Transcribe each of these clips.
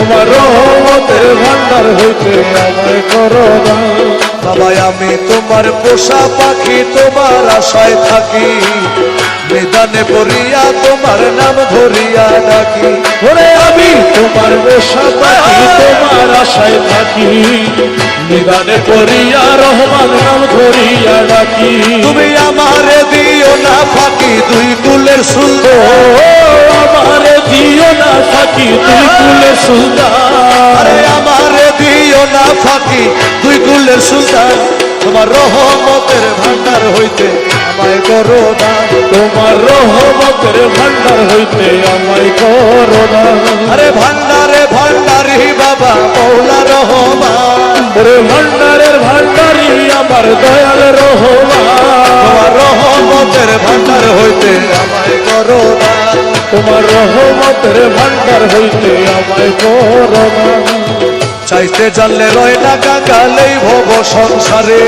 তোমার রহমতের ভান্ডার হইতে আমায় করো দান বাবা আমি তোমার পোষা পাখি তোমার আশায় থাকি। নিদানে পড়িয়া তোমার নাম ধরিয়া ডাকি। ওরে আমি তোমার পোষা পাখি তোমার আশায় থাকি। নিদানে করিয়া রহমান নাম ধরিয়া ডাকি। তুমি আমারে দিও না ফাঁকি দুই কুলের ও সুন্দর আমারে দিও না থাকি তুই কুলে সুলতান। আরে আমারে দিও না ফাঁকি দুই কুলের সুলতান। তোমার রহমতের ভান্ডার হইতে আমায় করো না। তোমার রহমতের ভান্ডার হইতে আমায় করো না। আরে ভান্ডারে ভান্ডারি বাবা মৌলা রহমান। ওরে ভান্ডারের ভান্ডারি আমার দয়াল রহমান। তোমার রহমতের ভান্ডার হইতে তোমার রহমতের ভান্ডার হইতে আমায় করো না। চাইতে জানলে রয় না কাকালেই ভব সংসারে।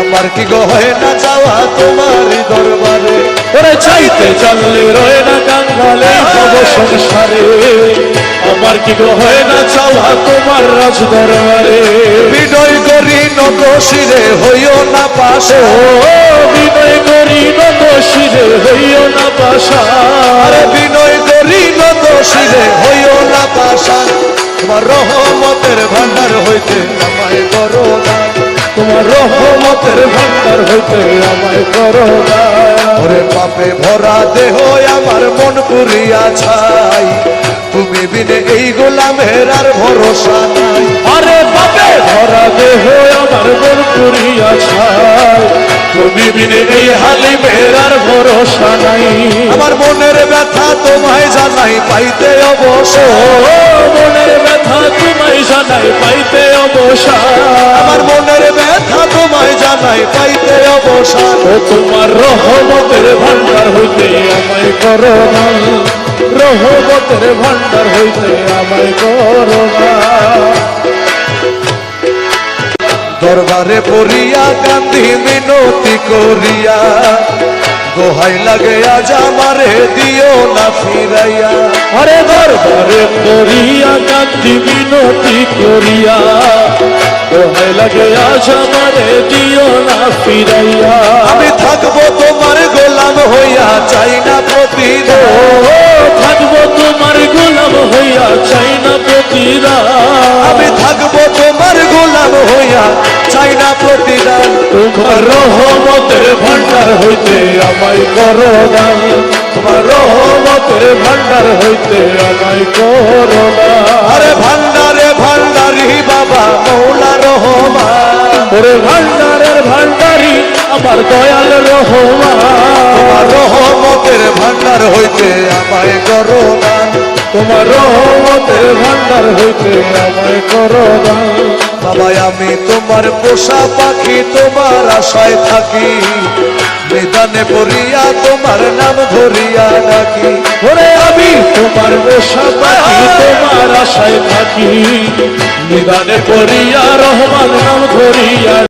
আমার কি গহে না যাওয়া তোমারই দরবারে? ওরে চাইতে জানলে রয় না কাঙ্গালে সব সংসারে। আমার কি গো হয় না চাওয়া তোমার রাজ দরবারে বিনয় করি নত শিরে হইও না পাশে। বিনয় করি নত শিরে হইও না পাশা। শিরে হইও না পাশা। তোমার রহমতের ভান্ডার হইতে আমায় করো না। তোমার রহমতের ভান্ডার হইতে আমায় করো না। ওরে পাপে ভরা দেহ আমার মন পুরিয়া ছাই। তুমি বিনে এই গোলামের আর ভরসা নাই। আরে বাপে! ভরা দেহ তুমি বিনে হালি মেরার ভরসা নাই। আমার মনের ব্যথা তোমায় জানাই পাইতে অবসর। মনের ব্যথা তোমায় জানাই পাইতে অবসান আমার মনের ব্যথা তোমায় জানাই পাইতে অবসর। তোমার রহমতের ভান্ডার হইতে আমায় করো না রহমতের ভান্ডার হইতে আমায় করো না দরবারে পড়িয়া কান্দি মিনতি করিয়া। দোহাই লাগে আজ আমারে দিও না ফিরাইয়া। আরে দরবারে করিয়া কান্দি মিনতি করিয়া। দোহাই লাগে আজ আমারে দিও না ফিরাইয়া। আমি থাকব তোমার গোলাম হইয়া চাই না তোমার রহমতের ভান্ডার হইতে আমায় করো তোমার রহমতের ভান্ডার হইতে আমায় করো না। আরে ভান্ডারে ভান্ডারি বাবা মৌলা রহমান। ওরে ভান্ডারের ভান্ডারি আমার দয়াল রহমান। তোমার রহমতের ভান্ডার হইতে আমায় করো দান তোমার রহমতের ভান্ডার হইতে আমায় করো বাবা আমি তোমার পোষা পাখি তোমার আশায় থাকি। মেদানে পড়িয়া তোমার নাম ধরিয়া ডাকি। ওরে আমি তোমার পোষা পাখি তোমার আশায় থাকি। মেদানে পড়িয়া রহমান নাম ধরিয়া